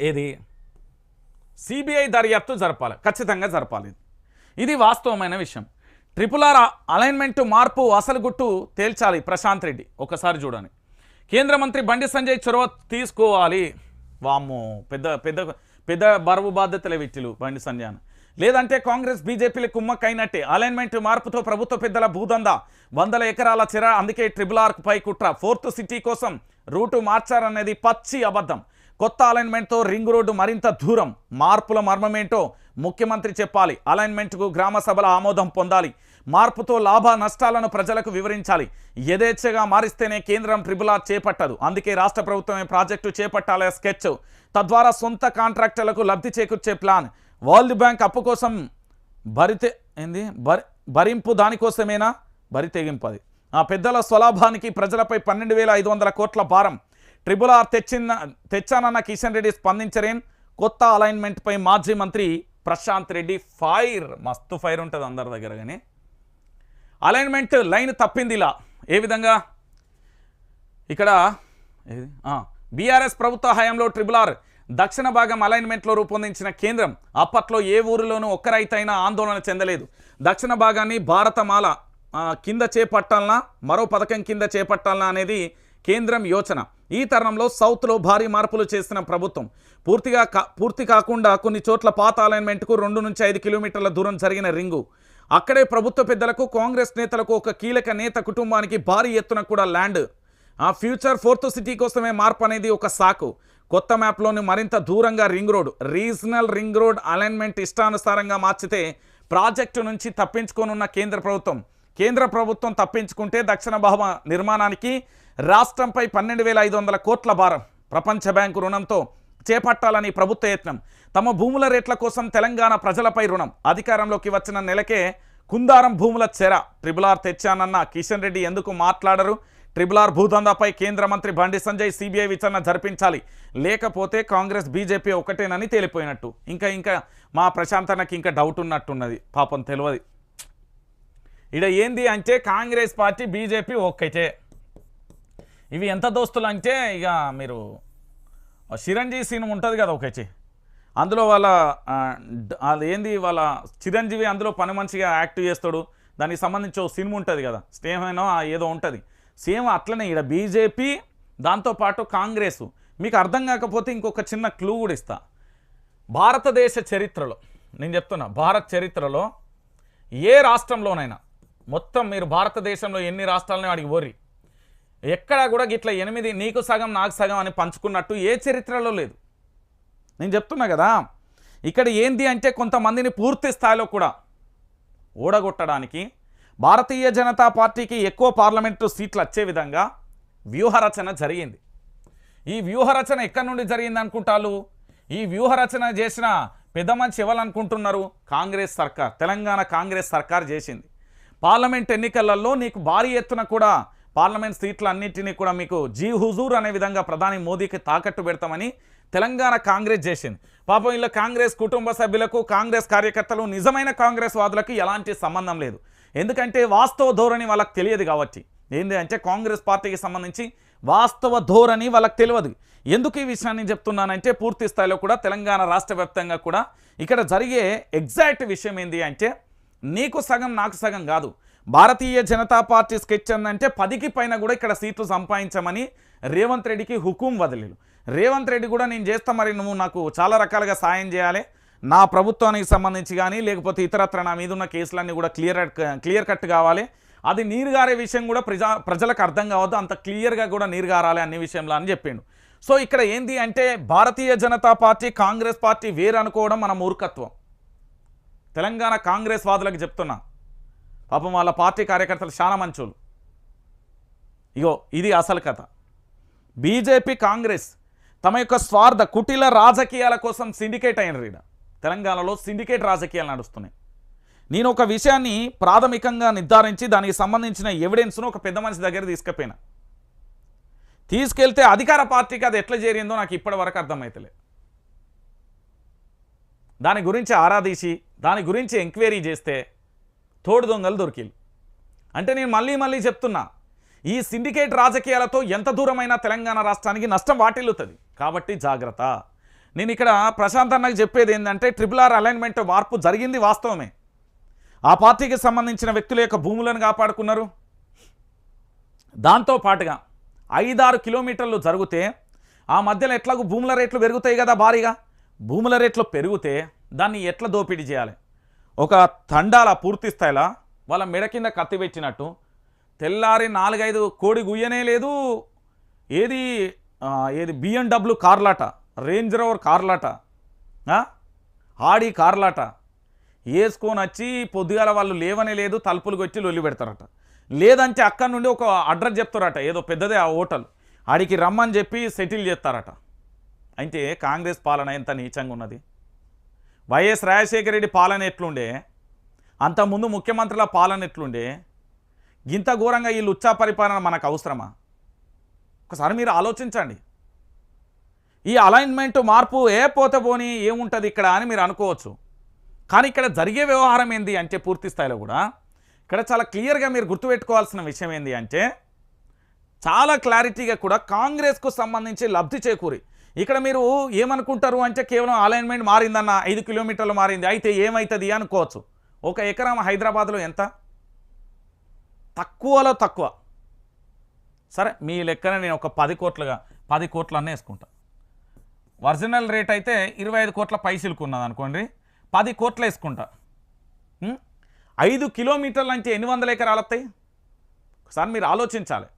ఏది? సిబిఐ దర్యాప్తు జరపాలి. ఖచ్చితంగా జరపాలి ఇది. వాస్తవమైన విషయం. ట్రిపుల్ ఆర్ అలైన్మెంట్ మార్పు అసలు గుట్టు తేల్చాలి ప్రశాంత్ రెడ్డి. ఒకసారి చూడండి. కేంద్ర మంత్రి బండి సంజయ్ చొరవ తీసుకోవాలి. వామ్మో పెద్ద పెద్ద పెద్ద బరువు బాధ్యతల వ్యక్తులు బండి సంజయ్ లేదంటే కాంగ్రెస్ బీజేపీలు కుమ్మక్కైనట్టే. అలైన్మెంట్ మార్పుతో ప్రభుత్వ పెద్దల భూదందా. వందల ఎకరాల చిర అందుకే ట్రిపుల్ ఆర్ పై కుట్ర. ఫోర్త్ సిటీ కోసం రూటు మార్చారనేది పచ్చి అబద్ధం. కొత్త అలైన్మెంట్తో రింగ్ రోడ్డు మరింత దూరం. మార్పుల మర్మమేంటో ముఖ్యమంత్రి చెప్పాలి. అలైన్మెంట్కు గ్రామ సభల ఆమోదం పొందాలి. మార్పుతో లాభ నష్టాలను ప్రజలకు వివరించాలి. యథేచ్ఛగా మారిస్తేనే కేంద్రం ట్రిబుల్ ఆర్ చేపట్టదు. అందుకే రాష్ట్ర ప్రభుత్వమే ప్రాజెక్టు చేపట్టాలే స్కెచ్. తద్వారా సొంత కాంట్రాక్టర్లకు లబ్ధి చేకూర్చే ప్లాన్. వరల్డ్ బ్యాంక్ అప్పు కోసం భరితే ఏంది? భరి భరింపు దానికోసమేనా బరి తెగింపు అది. ఆ పెద్దల స్వలాభానికి ప్రజలపై పన్నెండు వేల ఐదు వందల కోట్ల భారం. ట్రిపుల్ ఆర్ తెచ్చిన తెచ్చానన్న కిషన్ రెడ్డి స్పందించరేం? కొత్త అలైన్మెంట్పై మాజీ మంత్రి ప్రశాంత్ రెడ్డి ఫైర్ మస్తు ఫైర్ ఉంటుంది అందరి దగ్గర కానీ అలైన్మెంట్ లైన్ తప్పింది ఇలా. ఏ విధంగా? ఇక్కడ బీఆర్ఎస్ ప్రభుత్వ హయాంలో ట్రిపుల్ ఆర్ దక్షిణ భాగం అలైన్మెంట్లో రూపొందించిన కేంద్రం. అప్పట్లో ఏ ఊరిలోనూ ఒక్కరైతైనా ఆందోళన చెందలేదు. దక్షిణ భాగాన్ని భారతమాల కింద చేపట్టాలనా? మరో పథకం కింద చేపట్టాలనా అనేది కేంద్రం యోచన. ఈ తరుణంలో సౌత్లో భారీ మార్పులు చేసిన ప్రభుత్వం. పూర్తిగా కా పూర్తి కాకుండా కొన్ని చోట్ల పాత అలైన్మెంట్కు రెండు నుంచి ఐదు కిలోమీటర్ల దూరం జరిగిన రింగు. అక్కడే ప్రభుత్వ పెద్దలకు కాంగ్రెస్ నేతలకు ఒక కీలక నేత కుటుంబానికి భారీ ఎత్తున కూడా ల్యాండ్. ఆ ఫ్యూచర్ ఫోర్త్ సిటీ కోసమే మార్పు అనేది ఒక సాకు. కొత్త మ్యాప్లోని మరింత దూరంగా ring road regional ring road alignment ఇష్టానుసారంగా మార్చితే ప్రాజెక్టు నుంచి తప్పించుకోనున్న కేంద్ర ప్రభుత్వం. కేంద్ర ప్రభుత్వం తప్పించుకుంటే దక్షిణ భవన నిర్మాణానికి రాష్ట్రంపై పన్నెండు వేల ఐదు వందల కోట్ల భారం. ప్రపంచ బ్యాంకు రుణంతో చేపట్టాలని ప్రభుత్వ యత్నం. తమ భూముల రేట్ల కోసం తెలంగాణ ప్రజలపై రుణం. అధికారంలోకి వచ్చిన నెలకే కుందారం భూముల చెర. ట్రిబుల్ ఆర్ తెచ్చానన్న కిషన్ రెడ్డి ఎందుకు మాట్లాడరు? ట్రిబుల్ ఆర్ భూదందాపై కేంద్ర మంత్రి బండి సంజయ్ సిబిఐ విచారణ జరిపించాలి. లేకపోతే కాంగ్రెస్ బీజేపీ ఒకటేనని తేలిపోయినట్టు. ఇంకా ఇంకా మా ప్రశాంతనకి ఇంకా డౌట్ ఉన్నట్టున్నది. పాపం తెలియదు ఇడ ఏంది అంటే కాంగ్రెస్ పార్టీ బీజేపీ ఒక్కటే. ఇవి ఎంత దోస్తులు అంటే ఇక మీరు చిరంజీవి సీన్ ఉంటుంది కదా ఒకటి. అందులో వాళ్ళ అది ఏంది వాళ్ళ చిరంజీవి అందులో పని మంచిగా యాక్ట్ చేస్తాడు. దానికి సంబంధించి ఒక సినిమా ఉంటుంది కదా స్నేహమైనా ఏదో ఉంటుంది. సేమ్ అట్లనే ఇక్కడ బీజేపీ దాంతోపాటు కాంగ్రెస్. మీకు అర్థం కాకపోతే ఇంకొక చిన్న క్లూ కూడా ఇస్తా. భారతదేశ చరిత్రలో నేను చెప్తున్నా భారత్ చరిత్రలో ఏ రాష్ట్రంలోనైనా మొత్తం మీరు భారతదేశంలో ఎన్ని రాష్ట్రాలని వాడికి ఓర్రి. ఎక్కడా కూడా గిట్లా ఎనిమిది నీకు సగం నాకు సగం అని పంచుకున్నట్టు ఏ చరిత్రలో లేదు. నేను చెప్తున్నా కదా ఇక్కడ ఏంది అంటే కొంతమందిని పూర్తి స్థాయిలో కూడా ఓడగొట్టడానికి భారతీయ జనతా పార్టీకి ఎక్కువ పార్లమెంటు సీట్లు వచ్చే విధంగా వ్యూహరచన జరిగింది. ఈ వ్యూహరచన ఎక్కడి నుండి జరిగింది అనుకుంటారు? ఈ వ్యూహరచన చేసిన పెద్ద మనిషి ఎవరనుకుంటున్నారు కాంగ్రెస్ సర్కార్ తెలంగాణ కాంగ్రెస్ సర్కార్ చేసింది. పార్లమెంట్ ఎన్నికలలో నీకు భారీ ఎత్తున కూడా పార్లమెంట్ సీట్లు అన్నింటినీ కూడా మీకు జీ హుజూర్ అనే విధంగా ప్రధాని మోదీకి తాకట్టు పెడతామని తెలంగాణ కాంగ్రెస్ చేసింది. పాపం ఇలా కాంగ్రెస్ కుటుంబ సభ్యులకు కాంగ్రెస్ కార్యకర్తలు నిజమైన కాంగ్రెస్ వాదులకు ఎలాంటి సంబంధం లేదు. ఎందుకంటే వాస్తవ ధోరణి వాళ్ళకి తెలియదు కాబట్టి. ఏంది అంటే కాంగ్రెస్ పార్టీకి సంబంధించి వాస్తవ ధోరణి వాళ్ళకి తెలియదు. ఎందుకు ఈ విషయాన్ని చెప్తున్నానంటే పూర్తి స్థాయిలో కూడా తెలంగాణ రాష్ట్ర వ్యాప్తంగా కూడా ఇక్కడ జరిగే ఎగ్జాక్ట్ విషయం ఏంది అంటే నీకు సగం నాకు సగం కాదు. భారతీయ జనతా పార్టీ స్కెచ్ అంటే పదికి పైన కూడా ఇక్కడ సీట్లు సంపాదించమని రేవంత్ రెడ్డికి హుకుం వదిలేదు రేవంత్ రెడ్డి కూడా నేను చేస్తా మరి నువ్వు నాకు చాలా రకాలుగా సాయం చేయాలి. నా ప్రభుత్వానికి సంబంధించి కానీ లేకపోతే ఇతరత్ర నా మీద ఉన్న కేసులన్నీ కూడా క్లియర్ క్లియర్ కట్ కావాలి. అది నీరు గారే విషయం కూడా ప్రజా ప్రజలకు అర్థం కావద్దు. అంత క్లియర్గా కూడా నీరుగారాలి అన్ని విషయంలో అని చెప్పిండు. సో ఇక్కడ ఏంది అంటే భారతీయ జనతా పార్టీ కాంగ్రెస్ పార్టీ వేరు అనుకోవడం మన మూర్ఖత్వం. తెలంగాణ కాంగ్రెస్ వాదులకు చెప్తున్నా. పాపం వాళ్ళ పార్టీ కార్యకర్తలు చాలా మంచోళ్ళు. ఇగో ఇది అసలు కథ. బీజేపీ కాంగ్రెస్ తమ యొక్క స్వార్థ కుటిల రాజకీయాల కోసం సిండికేట్ అయిన రీడ తెలంగాణలో సిండికేట్ రాజకీయాలు నడుస్తున్నాయి. నేను ఒక విషయాన్ని ప్రాథమికంగా నిర్ధారించి దానికి సంబంధించిన ఎవిడెన్స్ను ఒక పెద్ద మనిషి దగ్గర తీసుకుపోయినా. తీసుకెళ్తే అధికార పార్టీకి అది ఎట్లా చేరిందో నాకు ఇప్పటి వరకు అర్థమవుతలే దాని గురించి ఆరాధీసి దాని గురించి ఎంక్వైరీ చేస్తే తోడు దొంగలు దొరికిలు. అంటే నేను మళ్ళీ మళ్ళీ చెప్తున్నా ఈ సిండికేట్ రాజకీయాలతో ఎంత దూరమైనా తెలంగాణ రాష్ట్రానికి నష్టం వాటిల్లుతుంది. కాబట్టి జాగ్రత్త. నేను ఇక్కడ ప్రశాంత్ అన్నకు చెప్పేది ఏంటంటే ట్రిపుల్ ఆర్ అలైన్మెంట్ మార్పు జరిగింది వాస్తవమే. ఆ పార్టీకి సంబంధించిన వ్యక్తుల యొక్క భూములను కాపాడుకున్నారు. దాంతో పాటుగా ఐదారు కిలోమీటర్లు జరిగితే ఆ మధ్యలో ఎట్లాగూ భూముల రేట్లు పెరుగుతాయి కదా భారీగా. భూముల రేట్లు పెరిగితే దాన్ని ఎట్లా దోపిడీ చేయాలి? ఒక తండాల పూర్తి స్థాయిలో వాళ్ళ మెడ కింద కత్తి పెట్టినట్టు తెల్లారి నాలుగైదు కోడి గుయ్యనే లేదు ఏది ఏది బిఎండబ్ల్యూ కార్లాట రేంజ్ రోవర్ కార్లాట ఆడి కార్లాట వేసుకొని వచ్చి పొద్దుగాల వాళ్ళు లేవనే లేదు తలుపులు కొట్టి లొల్లి పెడతారట. లేదంటే అక్కడి నుండి ఒక అడ్రస్ చెప్తారట ఏదో పెద్దదే ఆ హోటల్ ఆడికి రమ్మని చెప్పి సెటిల్ చేస్తారట. అంటే కాంగ్రెస్ పాలన ఎంత నీచంగా ఉన్నది? వైఎస్ రాజశేఖర రెడ్డి పాలన ఎట్లుండే? అంతకుముందు ముఖ్యమంత్రుల పాలన ఎట్లుండే? ఇంత ఘోరంగా ఈ లుచ్చా పరిపాలన మనకు అవసరమా? ఒకసారి మీరు ఆలోచించండి. ఈ అలైన్మెంట్ మార్పు ఏ పోతే పోని ఏముంటుంది ఇక్కడ అని మీరు అనుకోవచ్చు. కానీ ఇక్కడ జరిగే వ్యవహారం ఏంది అంటే పూర్తి స్థాయిలో కూడా ఇక్కడ చాలా క్లియర్గా మీరు గుర్తుపెట్టుకోవాల్సిన విషయం ఏంది అంటే చాలా క్లారిటీగా కూడా కాంగ్రెస్కు సంబంధించి లబ్ధి చేకూరి. ఇక్కడ మీరు ఏమనుకుంటారు అంటే కేవలం అలైన్మెంట్ మారిందన్న ఐదు కిలోమీటర్లు మారింది. అయితే ఏమవుతుంది అనుకోవచ్చు. ఒక ఎకరం హైదరాబాద్లో ఎంత? తక్కువలో తక్కువ. సరే మీ లెక్కన నేను ఒక పది కోట్లుగా పది కోట్లన్నీ వేసుకుంటా. ఒరిజినల్ రేట్ అయితే ఇరవై ఐదు కోట్ల పైసలకు ఉన్నది అనుకోండి. పది కోట్లు వేసుకుంటా. ఐదు కిలోమీటర్లు అంటే ఎన్ని వందల ఎకరాలు వస్తాయి? ఒకసారి మీరు ఆలోచించాలి.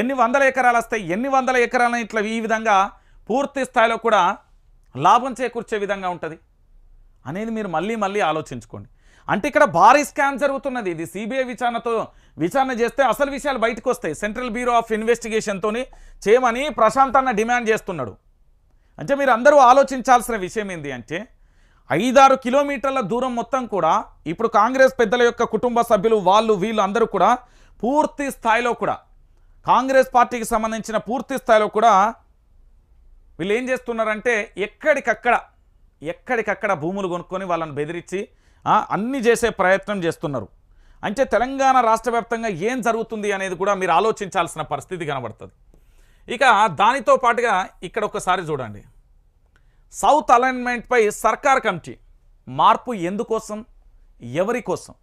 ఎన్ని వందల ఎకరాలు వస్తాయి? ఎన్ని వందల ఎకరాలను ఇట్లా ఈ విధంగా పూర్తి స్థాయిలో కూడా లాభం చేకూర్చే విధంగా ఉంటుంది. అనేది మీరు మళ్ళీ మళ్ళీ ఆలోచించుకోండి. అంటే ఇక్కడ భారీ స్కామ్ జరుగుతున్నది. ఇది సిబిఐ విచారణతో విచారణ చేస్తే అసలు విషయాలు బయటకు వస్తాయి. సెంట్రల్ బ్యూరో ఆఫ్ ఇన్వెస్టిగేషన్తోని చేయమని ప్రశాంత్ అన్న డిమాండ్ చేస్తున్నాడు. అంటే మీరు అందరూ ఆలోచించాల్సిన విషయం ఏంటి అంటే ఐదారు కిలోమీటర్ల దూరం మొత్తం కూడా ఇప్పుడు కాంగ్రెస్ పెద్దల యొక్క కుటుంబ సభ్యులు వాళ్ళు వీళ్ళు అందరూ కూడా పూర్తి స్థాయిలో కూడా కాంగ్రెస్ పార్టీకి సంబంధించిన పూర్తి స్థాయిలో కూడా వీళ్ళు ఏం చేస్తున్నారంటే ఎక్కడికక్కడ ఎక్కడికక్కడ భూములు కొనుక్కొని వాళ్ళని బెదిరించి అన్ని చేసే ప్రయత్నం చేస్తున్నారు. అంటే తెలంగాణ రాష్ట్ర ఏం జరుగుతుంది అనేది కూడా మీరు ఆలోచించాల్సిన పరిస్థితి కనబడుతుంది. ఇక దానితో పాటుగా ఇక్కడ ఒకసారి చూడండి. సౌత్ అలైన్మెంట్పై సర్కార్ కమిటీ మార్పు ఎందుకోసం? ఎవరి కోసం?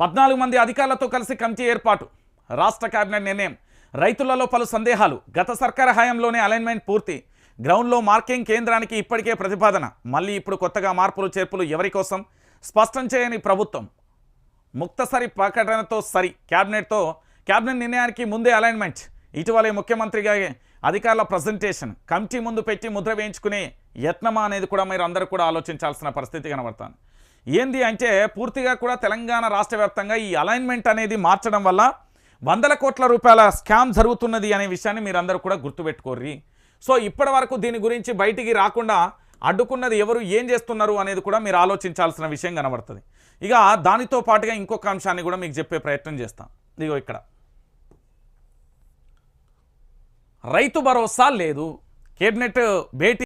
పద్నాలుగు మంది అధికారులతో కలిసి కమిటీ ఏర్పాటు రాష్ట్ర కేబినెట్ నిర్ణయం. రైతులలో పలు సందేహాలు. గత సర్కార్ హయాంలోనే అలైన్మెంట్ పూర్తి. గ్రౌండ్లో మార్కింగ్ కేంద్రానికి ఇప్పటికే ప్రతిపాదన. మళ్ళీ ఇప్పుడు కొత్తగా మార్పులు చేర్పులు ఎవరి కోసం? స్పష్టం చేయని ప్రభుత్వం. ముక్తసరి ప్రకటనతో సరి. క్యాబినెట్తో క్యాబినెట్ నిర్ణయానికి ముందే అలైన్మెంట్. ఇటీవలే ముఖ్యమంత్రిగా అధికారుల ప్రజెంటేషన్. కమిటీ ముందు పెట్టి ముద్ర వేయించుకునే యత్నమా అనేది కూడా మీరు అందరూ కూడా ఆలోచించాల్సిన పరిస్థితి కనబడుతుంది. ఏంది అంటే పూర్తిగా కూడా తెలంగాణ రాష్ట్ర వ్యాప్తంగా ఈ అలైన్మెంట్ అనేది మార్చడం వల్ల వందల కోట్ల రూపాయల స్కామ్ జరుగుతున్నది అనే విషయాన్ని మీరు అందరూ కూడా గుర్తుపెట్టుకోర్రి. సో ఇప్పటి వరకు దీని గురించి బయటికి రాకుండా అడ్డుకున్నది ఎవరు ఏం చేస్తున్నారు అనేది కూడా మీరు ఆలోచించాల్సిన విషయం కనబడుతుంది. ఇక దానితో పాటుగా ఇంకొక అంశాన్ని కూడా మీకు చెప్పే ప్రయత్నం చేస్తాం. ఇదిగో ఇక్కడ. రైతు భరోసా లేదు. కేబినెట్ భేటీ